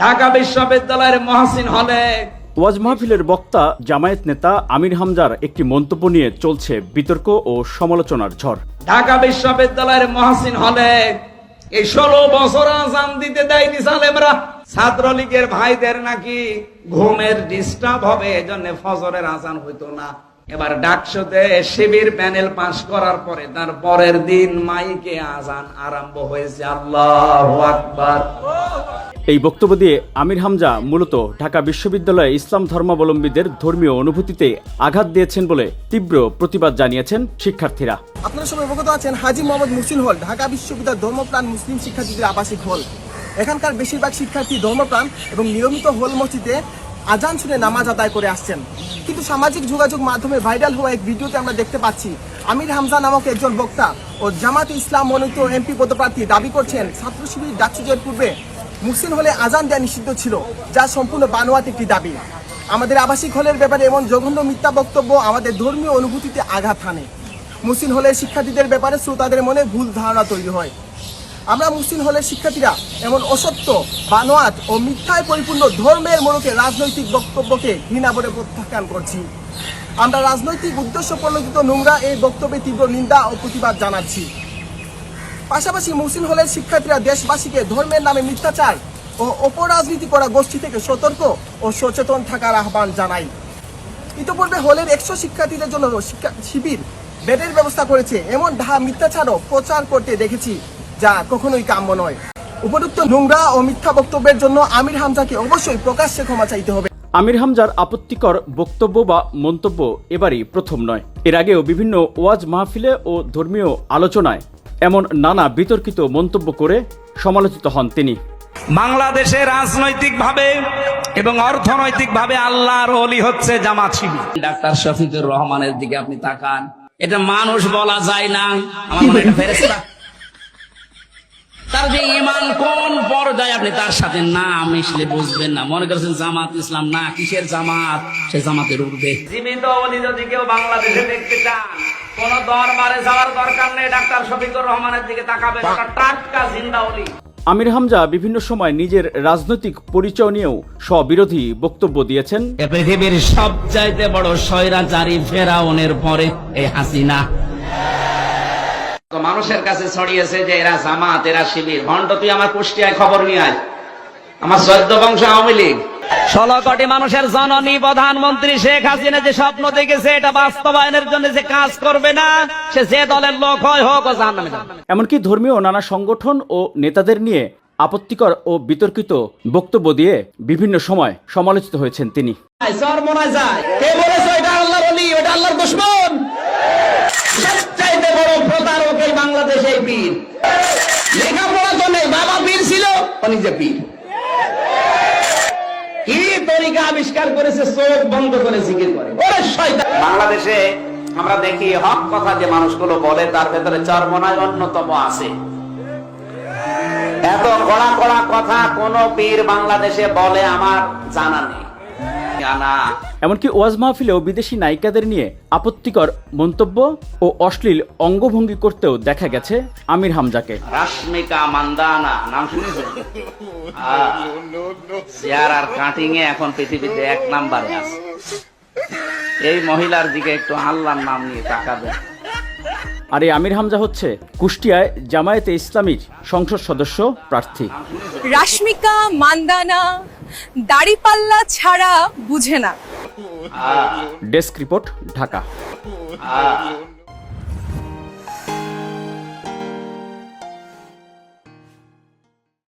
ঢাকা বিশ্ববিদ্যালয়ের মহাসিন হলে। ওয়াজ মাহফিলের বক্তা জামায়াত নেতা আমির হামজার একটি মন্তব্য নিয়ে চলছে বিতর্ক ও সমালোচনার ঝড়। ঢাকা বিশ্ববিদ্যালয়ের মহাসিন হলে। এই ষোলো বছর আজান দিতে দেয়নি সালেমরা। ছাত্রলীগের ভাইদের নাকি ঘুমের ডিস্টার্ব হবে এজন্য ফজরের আজান হইতো না। এবার ডাকসুতে শিবির প্যানেল পাশ করার পরে তার পরের দিন মাইকে আজান আরম্ভ হয়েছে। আল্লাহ আকবার। এই বক্তব্য দিয়ে আমির হামজা মূলত ঢাকা বিশ্ববিদ্যালয়ে ইসলাম ধর্মাবলম্বীদের ধর্মীয় অনুভূতিতে আঘাত দিয়েছেন বলে তীব্র প্রতিবাদ জানিয়েছেন শিক্ষার্থীরা। আপনারা সবাই অবগত আছেন হাজি মোহাম্মদ মুসিন হল ঢাকা বিশ্ববিদ্যালয় ধর্মপ্রাণ মুসলিম শিক্ষার্থীদের আবাসিক হল। এখানকার বেশিরভাগ শিক্ষার্থী ধর্মপ্রাণ এবং নিয়মিত হল মসজিদে আজান শুনে নামাজ আদায় করে আসছেন। কিন্তু সামাজিক যোগাযোগ মাধ্যমে ভাইরাল হওয়া এক ভিডিওতে আমরা দেখতে পাচ্ছি, আমির হামজা নামক একজন বক্তা ও জামাত ইসলাম মনোনীত এমপি পদপ্রার্থী দাবি করছেন ছাত্র শিবির ডাকসুজের পূর্বে মুসলিম হলে আজান দেওয়া নিষিদ্ধ ছিল, যা সম্পূর্ণ বানোয়াট একটি দাবি। আমাদের আবাসিক হলের ব্যাপারে এমন জঘন্য মিথ্যা বক্তব্য আমাদের ধর্মীয় অনুভূতিতে আঘাত হানে। মুসলিম হলে শিক্ষার্থীদের ব্যাপারে শ্রোতাদের মনে ভুল ধারণা তৈরি হয়। আমরা মুসলিম হলের শিক্ষার্থীরা এমন অসত্য, বানোয়াট ও মিথ্যায় পরিপূর্ণ ধর্মের মোড়কে রাজনৈতিক বক্তব্যকে ঘৃণা বলে প্রত্যাখ্যান করছি। আমরা রাজনৈতিক উদ্দেশ্য প্রণোদিত নোংরা এই বক্তব্যে তীব্র নিন্দা ও প্রতিবাদ জানাচ্ছি। পাশাপাশি মুসলিম হলের শিক্ষার্থীরা দেশবাসীকে ধর্মের নামে মিথ্যাচার ও অপরাজনীতি করা গোষ্ঠী থেকে সতর্ক ও সচেতন থাকার আহ্বান জানাই। ইতিপূর্বে হলের একশো শিক্ষার্থীদের জন্য শিবির, বেডের ব্যবস্থা করেছে। এমন ঢা মিথ্যাচারও প্রচার করতে দেখেছি। যা কখনোই কাম্য নয়। উপযুক্ত নোংরা ও মিথ্যা বক্তব্যের জন্য আমির হামজাকে অবশ্যই প্রকাশ্যে ক্ষমা চাইতে হবে। আমির হামজার আপত্তিকর বক্তব্য বা মন্তব্য এবারই প্রথম নয়। এর আগেও বিভিন্ন ওয়াজ মাহফিলে ও ধর্মীয় আলোচনায় এমন নানা বিতর্কিত মন্তব্য করে সমালোচিত হন তিনি। বাংলাদেশে রাজনৈতিক ভাবে এবং অর্থনৈতিক ভাবে আল্লাহর অলি হচ্ছে জামাত শিবির। ডাক্তার শফিকুর রহমানের দিকে আপনি তাকান। এটা মানুষ বলা যায় না। আমার মনে হয় এটা ফেরেশতা। তার যে ইমান কোন পর্যায়ে আপনি তার সাথে না মিশলে বুঝবেন না। মনে করছেন জামাত ইসলাম না কিসের জামাত? সে জামাতের উঠবে জীবিত অলি যদি কেউ বাংলাদেশে দেখতে চান কোন দরবারে যাওয়ার দরকার নেই ডাক্তার শফিকুর রহমানের দিকে তাকাবেন টাটকা জিন্দা অলি। আমির হামজা বিভিন্ন সময় নিজের রাজনৈতিক পরিচয় নিয়েও স্ববিরোধী বক্তব্য দিয়েছেন। পৃথিবীর সবচাইতে বড় স্বৈরাচারী ফেরাউনের পরে এই হাসিনা। মানুষের কাছে ছড়িয়েছে যে এরা জামাত এরা শিবির। ঘন্ট তুই আমার কুষ্টিয়ায় খবর নিয়ে আয়। আমার চোদ্দ বংশ আওয়ামী লীগ। ষোলো কোটি মানুষের জননী প্রধানমন্ত্রী শেখ হাসিনা যে স্বপ্ন দেখেছে এটা বাস্তবায়নের জন্য যে কাজ করবে না সে যে দলের লোক হয় হোক ও এমনকি ধর্মীয় নানা সংগঠন ও নেতাদের নিয়ে আপত্তিকর ও বিতর্কিত বক্তব্য দিয়ে বিভিন্ন সময় সমালোচিত হয়েছেন তিনি। কে বলেছে এটা আল্লাহর অলি ওটা আল্লাহর দুশ্মন। সবচাইতে বড় প্রতারক বাংলাদেশে পীর। লেখাপড়া তো নেই বাবা পীর ছিল নিজে পীর। কি তরিকা আবিষ্কার করেছে, চোখ বন্ধ করে জিকির করে। বাংলাদেশে আমরা দেখি হক কথা যে মানুষগুলো বলে, তার ভেতরে চরমনায় অন্যতম আছে। এত কড়া কড়া কথা কোন পীর বাংলাদেশে বলে আমার জানা নেই। জানা এমনকি ওয়াজ মাহফিলেও বিদেশি নায়িকাদের নিয়ে আপত্তিকর মন্তব্য ও অশ্লীল অঙ্গভঙ্গি করতেও দেখা গেছে আমির হামজাকে। রাশ্মিকা মান্দানা নাম শুনেছেন? চেয়ার আর কাটিং এ এখন পৃথিবীতে এক নাম্বারে আছে। এই মহিলার দিকে একটু আল্লাহর নাম নিয়ে তাকাবেন আর এই আমির হামজা হচ্ছে কুষ্টিয়ায় জামায়াতে ইসলামীর সংসদ সদস্য প্রার্থী। রাশমিকা মান্দানা দাড়িপাল্লা ছাড়া বুঝে না। Desk report Dhaka. আহ